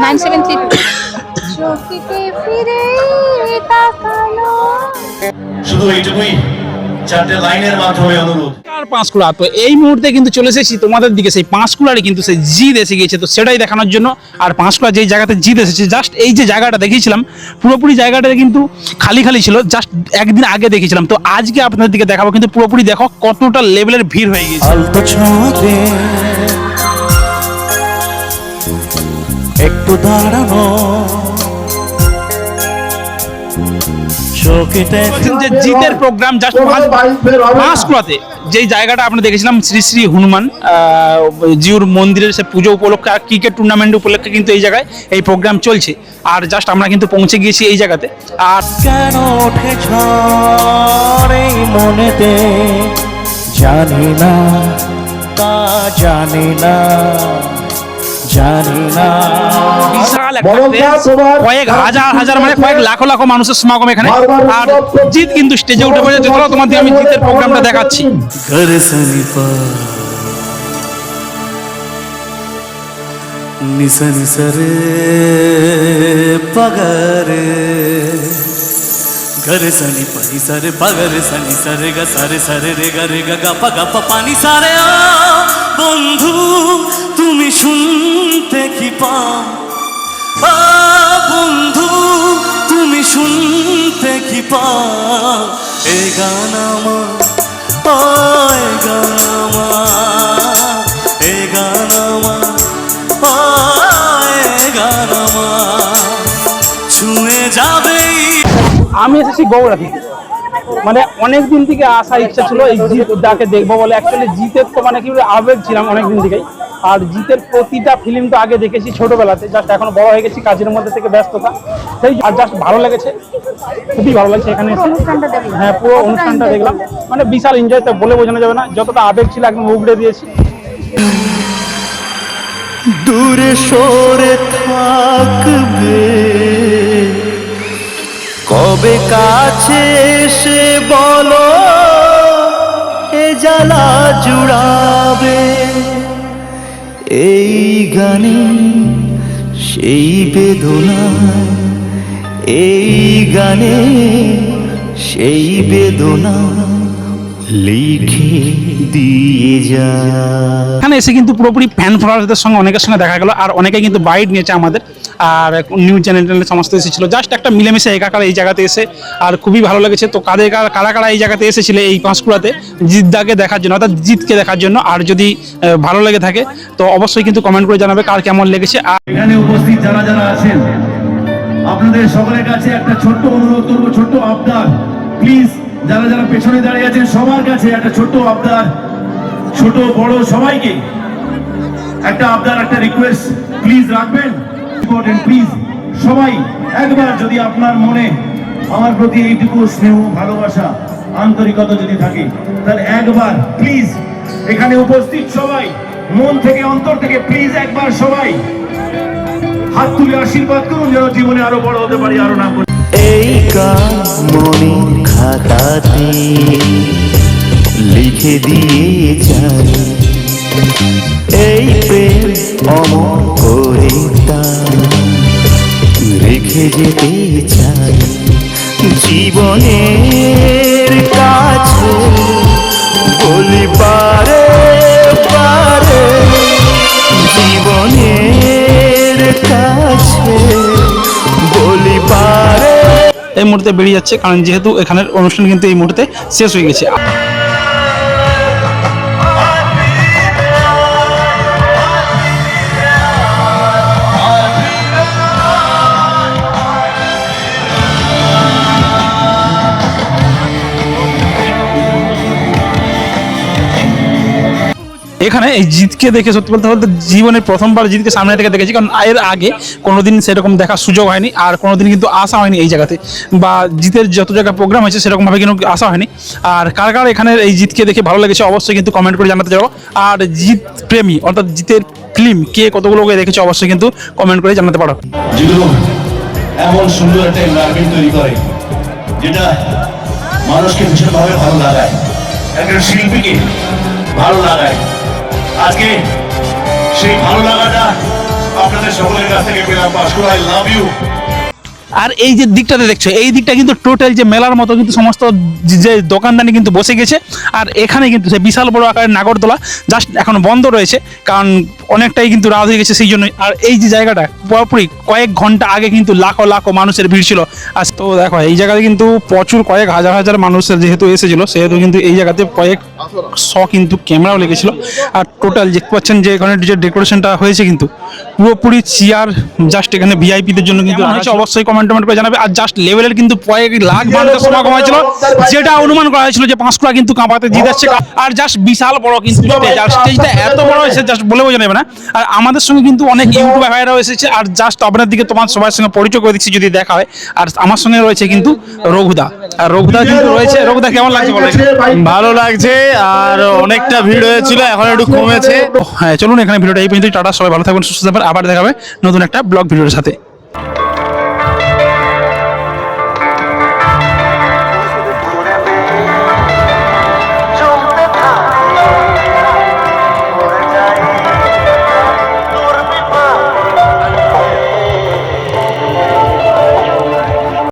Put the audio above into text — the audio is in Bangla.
নাইন সেভেন থ্রি চোখে ফিরে তাকালো। শুধু এইটুকুই। চারটে লাইনের মাধ্যমে অনুরোধ। আর পাঁশকুড়া তো এই মুহূর্তে কিন্তু চলে এসেছি তোমাদের দিকে। সেই পাঁশকুড়ারই কিন্তু সেই জিদ এসে গিয়েছে। তো সেটাই দেখানোর জন্য আর পাঁশকুড়া যেই জায়গাতে জিদ এসেছে জাস্ট এই যে জায়গাটা দেখিয়েছিলাম পুরোপুরি জায়গাটা কিন্তু খালি খালি ছিল। জাস্ট একদিন আগে দেখেছিলাম তো আজকে আপনাদের দিকে দেখাবো কিন্তু পুরোপুরি দেখো কতটা লেভেলের ভিড় হয়ে গিয়েছে। একটু দাঁড়ানো যে জিতের প্রোগ্রাম জাস্ট পাঁশকুড়াতে যেই জায়গাটা আমরা দেখেছিলাম শ্রী শ্রী হনুমান জিউর মন্দিরের সে পুজো উপলক্ষে আর ক্রিকেট টুর্নামেন্ট উপলক্ষে কিন্তু এই জায়গায় এই প্রোগ্রাম চলছে। আর জাস্ট আমরা কিন্তু পৌঁছে গিয়েছি এই জায়গাতে। আর কেন ওঠে মনেতে? জানি না তা জানি না। জানি না। কয়েক হাজার হাজার মানে কয়েক লাখ লাখ মানুষের সমাগম এখানে। আর স্টেজে উঠে পড়ে চলো তোমার আমি জিতের প্রোগ্রামটা দেখাচ্ছি। নিসা নিসারে পাগারে గరి సని పని సరే పగరి సని సరే గ సరే సరే రే గ రే గ గ పగ ప పని సరే বন্ধু, তুমি শুনতে কি পাও? বন্ধু, তুমি শুনতে কি পাও? এ গান আমার এ গান গান যাবেই আমি এসেছি থেকে। মানে অনেক দিন থেকে আসার ইচ্ছা ছিল এই জিত যাকে দেখব বলে। অ্যাকচুয়ালি জিতের তো মানে কি বলে আবেগ ছিলাম অনেক দিন থেকেই। আর জিতের প্রতিটা ফিল্ম তো আগে দেখেছি ছোটবেলাতে। জাস্ট এখন বড় হয়ে গেছি কাজের মধ্যে থেকে ব্যস্ততা। সেই আর জাস্ট ভালো লেগেছে খুবই ভালো লাগছে এখানে এসে। হ্যাঁ পুরো অনুষ্ঠানটা দেখলাম। মানে বিশাল এনজয় তো বলে বোঝানো যাবে না যতটা আবেগ ছিল একদম উগড়ে দিয়েছি। দূরে সরে থাকবে। কবে কাছে এসে বলো, এ জ্বালা জুড়াবে। এই গানে, সেই বেদনা এই গানে, সেই বেদনা লিখে দিয়ে যা। এখানে এসে কিন্তু পুরোপুরি ফ্যান ফলোয়ারদের সঙ্গে অনেকের সঙ্গে দেখা গেল, আর অনেকে কিন্তু বাইট নিয়েছে আমাদের। আর নিউজ চ্যানেল সমস্ত এসেছিল। জাস্ট একটা মিলেমিশে একাকার এই জায়গাতে এসে, আর খুবই ভালো লেগেছে। তো কাদের কারা কারা এই জায়গাতে এসেছিল এই পাঁশকুড়াতে জিদ্দাকে দেখার জন্য, অর্থাৎ জিতকে দেখার জন্য, আর যদি ভালো লেগে থাকে, তো অবশ্যই কিন্তু কমেন্ট করে জানাবে কার কেমন লেগেছে। আর এখানে উপস্থিত যারা যারা আছেন, আপনাদের সকলের কাছে একটা ছোট্ট অনুরোধ করব, ছোট্ট আবদার। প্লিজ যারা যারা পেছনে দাঁড়িয়ে আছেন, সবার কাছে একটা ছোট্ট আবদার, ছোট বড় সবাইকে। একটা আবদার, একটা রিকোয়েস্ট প্লিজ রাখবেন। ইম্পর্টেন্ট প্লিজ সবাই, একবার যদি আপনার মনে আমার প্রতি এইটুকু স্নেহ, ভালোবাসা, আন্তরিকতা যদি থাকে, তাহলে একবার প্লিজ এখানে উপস্থিত সবাই, মন থেকে, অন্তর থেকে প্লিজ একবার সবাই, হাত তুলে আশীর্বাদ করুন যেন জীবনে আরও বড় হতে পারি, আরও করি এই মনের খাতাতে লিখে দিয়ে যাই এই প্রেম অমর যেতে চাই জীবনের কাছে। বলি, পারে পারে, জীবনের কাছে। বলি, পারে। এই মুহূর্তে বেরিয়ে যাচ্ছে, কারণ যেহেতু এখানের অনুষ্ঠান কিন্তু এই মুহূর্তে শেষ হয়ে গেছে। এখানে এই জিতকে দেখে সত্যি বলতে বলতে জীবনের প্রথমবার জিতকে সামনে থেকে দেখেছি, কারণ এর আগে কোনোদিন সেরকম দেখার সুযোগ হয়নি আর কোনোদিন কিন্তু আসা হয়নি এই জায়গাতে বা জিতের যত জায়গায় প্রোগ্রাম হয়েছে সেরকমভাবে কিন্তু আসা হয়নি। আর কার কার এখানে এই জিতকে দেখে ভালো লেগেছে অবশ্যই কিন্তু কমেন্ট করে জানাতে যাব। আর জিত প্রেমী, অর্থাৎ জিতের ফিল্ম কে কতগুলোকে দেখেছে অবশ্যই কিন্তু কমেন্ট করে জানাতে পারো। এমন সুন্দর একটা এনভায়রনমেন্ট তৈরি করে, যেটা মানুষকে ভীষণভাবে ভালো লাগায়। একজন শিল্পীকে ভালো লাগায়। আজকে সেই ভালো লাগাটা আপনাদের সকলের কাছ থেকে পেলাম। ভাস্কর আই লাভ ইউ আর এই যে দিকটাতে দেখছ, এই দিকটা কিন্তু টোটাল যে মেলার মতো কিন্তু সমস্ত যে- দোকানদানি কিন্তু বসে গেছে। আর এখানে কিন্তু সে বিশাল বড় আকারের নাগরদোলা জাস্ট এখন বন্ধ রয়েছে, কারণ অনেকটাই কিন্তু রাত হয়ে গেছে সেই জন্যই। আর এই যে জায়গাটা, পুরোপুরি কয়েক ঘণ্টা আগে কিন্তু লাখো লাখো মানুষের ভিড় ছিল। আজ তো দেখো, এই জায়গাতে কিন্তু প্রচুর কয়েক হাজার হাজার মানুষের যেহেতু এসেছিল, সেহেতু কিন্তু এই জায়গাতে কয়েক শ কিন্তু ক্যামেরাও লেগেছিল। আর টোটাল দেখতে পাচ্ছেন যে এখানে যে ডেকোরেশনটা হয়েছে কিন্তু পুরোপুরি চেয়ার জাস্ট এখানে ভিআইপিদের জন্য কিন্তু হয়েছে অবশ্যই কমেন্ট টমেন্ট করে জানাবে। আর জাস্ট লেভেলের কিন্তু কয়েক লাখ মানুষের সমাগম হয়েছিল যেটা অনুমান করা হয়েছিল যে কিন্তু কাঁপাতে আর জাস্ট বিশাল বড় কিন্তু স্টেজ আর স্টেজটা এত বড় হয়েছে জাস্ট বলে বোঝা যাবে না। আর আমাদের সঙ্গে কিন্তু অনেক ইউটিউবার ভাইরাও এসেছে। আর জাস্ট আপনার দিকে তোমার সবার সঙ্গে পরিচয় করে দিচ্ছি যদি দেখা হয়। আর আমার সঙ্গে রয়েছে কিন্তু রঘুদা। আর রঘুদা কিন্তু রয়েছে। রঘুদা কেমন লাগছে বলে ভালো লাগছে। আর অনেকটা ভিড় হয়েছিল, এখন একটু কমেছে। হ্যাঁ চলুন এখানে ভিডিওটা এই পর্যন্ত টাটা, সবাই ভালো থাকবেন সুস্থ থাকবেন আবার দেখাবে নতুন একটা ব্লগ ভিডিওর সাথে।